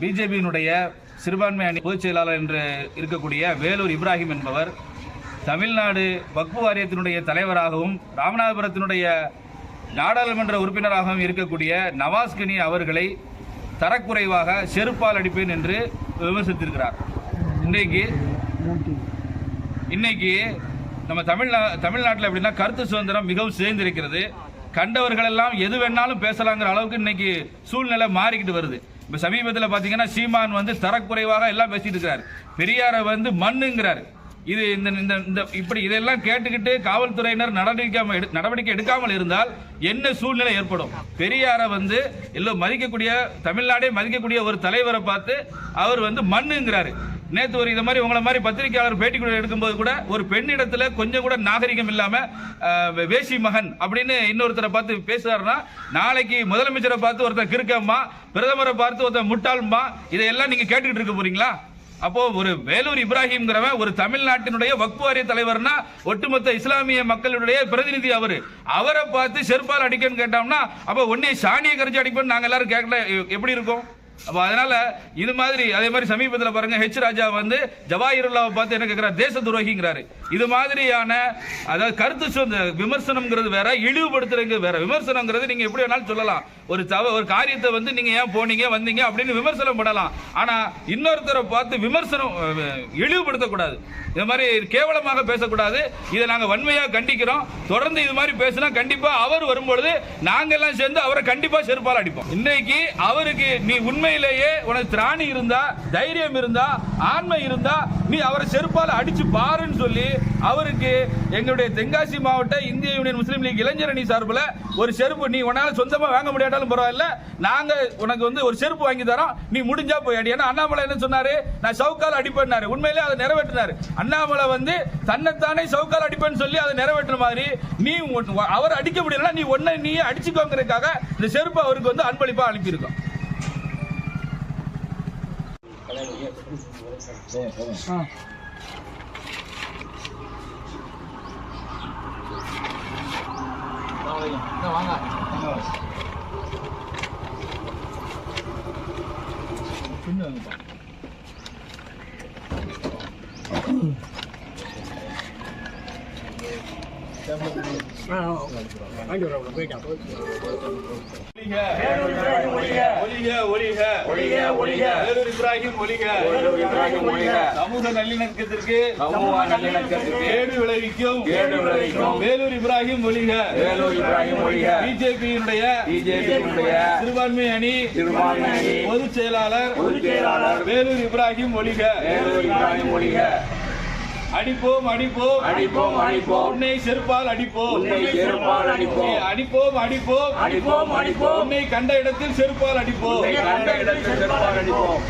பிஜேபியினுடைய சிறுபான்மை அணி பொதுச் செயலாளர் என்று இருக்கக்கூடிய வேலூர் இப்ராஹிம் என்பவர் தமிழ்நாடு வக்பு வாரியத்தினுடைய தலைவராகவும் ராமநாதபுரத்தினுடைய நாடாளுமன்ற உறுப்பினராகவும் இருக்கக்கூடிய நவாஸ்கனி அவர்களை தரக்குறைவாக செருப்பால் அடிப்பேன் என்று விமர்சித்திருக்கிறார். இன்றைக்கு இன்னைக்கு நம்ம தமிழ்நா தமிழ்நாட்டில் எப்படின்னா கருத்து சுதந்திரம் மிகவும் சேர்ந்திருக்கிறது கண்டவர்களெல்லாம் எது வேணாலும் பேசலாங்கிற அளவுக்கு இன்னைக்கு சூழ்நிலை மாறிக்கிட்டு வருது. இப்போ சமீபத்தில் பார்த்தீங்கன்னா சீமான் வந்து தரக்குறைவாக எல்லாம் பேசிட்டு இருக்கிறார். பெரியாரை வந்து மண்ணுங்கிறார். இது இந்த இந்த இந்த இப்படி இதெல்லாம் கேட்டுக்கிட்டு காவல்துறையினர் நடவடிக்கை நடவடிக்கை எடுக்காமல் இருந்தால் என்ன சூழ்நிலை ஏற்படும்? பெரியாரை வந்து எல்லோரும் மதிக்கக்கூடிய தமிழ்நாடே மதிக்கக்கூடிய ஒரு தலைவரை பார்த்து அவர் வந்து மண்ணுங்கிறாரு. நேற்று ஒரு இதை மாதிரி உங்களை மாதிரி பத்திரிகையாளர் பேட்டி கூட எடுக்கும்போது கூட ஒரு பெண்ணிடத்தில் கொஞ்சம் கூட நாகரிகம் இல்லாமல் வேசி மகன் அப்படின்னு இன்னொருத்தரை பார்த்து பேசுறாருன்னா நாளைக்கு முதலமைச்சரை பார்த்து ஒருத்தர் கிருக்கம்மா பிரதமரை பார்த்து ஒருத்தர் முட்டாள்மா இதையெல்லாம் நீங்கள் கேட்டுக்கிட்டு இருக்க போறீங்களா? அப்போ ஒரு வேலூர் இப்ராஹிம்ங்கிறவன் ஒரு தமிழ்நாட்டினுடைய வக்பு வாரிய தலைவர்னா ஒட்டுமொத்த இஸ்லாமிய மக்களுடைய பிரதிநிதி அவர். அவரை பார்த்து செருப்பால் அடிக்கன்னு கேட்டோம்னா அப்போ ஒன்னே சாணியை கரைச்சி அடிப்பேன்னு நாங்க எல்லாரும் கேட்கல. எப்படி இருக்கும்? அப்போ அதனால இது மாதிரி அதே மாதிரி சமீபத்தில் பாருங்க ஹெச் ராஜா வந்து ஜவாஹிருல்லாவை பார்த்து என்ன கேட்கிறார் தேச துரோகிங்கிறாரு. இது மாதிரியான அதாவது கருத்து சொந்த விமர்சனம்ங்கிறது வேற இழிவுபடுத்துறது வேற. விமர்சனங்கிறது நீங்க எப்படி வேணாலும் சொல்லலாம். ஒரு தவ ஒரு காரியத்தை வந்து நீங்க ஏன் போனீங்க வந்தீங்க அப்படின்னு விமர்சனம் பண்ணலாம். ஆனா இன்னொருத்தரை பார்த்து விமர்சனம் இழிவுபடுத்தக்கூடாது. இது மாதிரி கேவலமாக பேசக்கூடாது. இதை நாங்கள் வன்மையாக கண்டிக்கிறோம். தொடர்ந்து இது மாதிரி பேசினா கண்டிப்பா அவர் வரும்பொழுது நாங்க எல்லாம் சேர்ந்து அவரை கண்டிப்பா செருப்பால் அடிப்போம். இன்னைக்கு அவருக்கு நீ உண்மை உண்மையிலேயே உனக்கு திராணி இருந்தா தைரியம் இருந்தா ஆண்மை இருந்தா நீ அவரை செருப்பால் அடிச்சு பாருன்னு சொல்லி அவருக்கு எங்களுடைய தென்காசி மாவட்ட இந்திய யூனியன் முஸ்லீம் லீக் இளைஞர் அணி சார்பில் ஒரு செருப்பு நீ உன்னால சொந்தமா வாங்க முடியாட்டாலும் பரவாயில்ல. நாங்க உனக்கு வந்து ஒரு செருப்பு வாங்கி தரோம். நீ முடிஞ்சா போய் அடி. ஏன்னா அண்ணாமலை என்ன சொன்னாரு? நான் சவுக்கால் அடிப்பேன்னாரு. உண்மையிலே அதை நிறைவேற்றினாரு. அண்ணாமலை வந்து தன்னைத்தானே சவுக்கால் அடிப்பேன்னு சொல்லி அதை நிறைவேற்ற மாதிரி நீ அவர் அடிக்க முடியலன்னா நீ ஒன்னை நீயே அடிச்சுக்கோங்கிறதுக்காக இந்த செருப்பு அவருக்கு வந்து அன்பளிப்பா அனுப்பியிருக்கோம். ஒலிக ஒலிக ஒழிக, ஒழிக. வேலூர் இப்ராஹிம் ஒலிக வேலூர் இப்ராஹிம் ஒழிக. சமூக நல்லிணக்கத்திற்கு சமூக நல்லிணக்கத்திற்கு கேடு விளைவிக்கும் கேடு விளைவிக்கும் வேலூர் இப்ராஹிம் ஒலிக வேலூர் இப்ராஹிம் ஒழிக. பிஜேபியினுடைய பிஜேபியினுடைய சிறுபான்மை அணி சிறுபான்மை அணி பொதுச் செயலாளர் பொதுச் செயலாளர் வேலூர் இப்ராஹிம் ஒலிக வேலூர் இப்ராஹிம் ஒழிக. அடிப்போம் அடிப்போம் அடிப்போம், அடிப்போம். உன்னை செருப்பால் அடிப்போம் உன்னை செருப்பால் அடிப்போம். அடிப்போம் அடிப்போம் அடிப்போம், அடிப்போம். உன்னை கண்ட இடத்தில் செருப்பால் அடிப்போம் உன்னை கண்ட இடத்தில் செருப்பால் அடிப்போம்.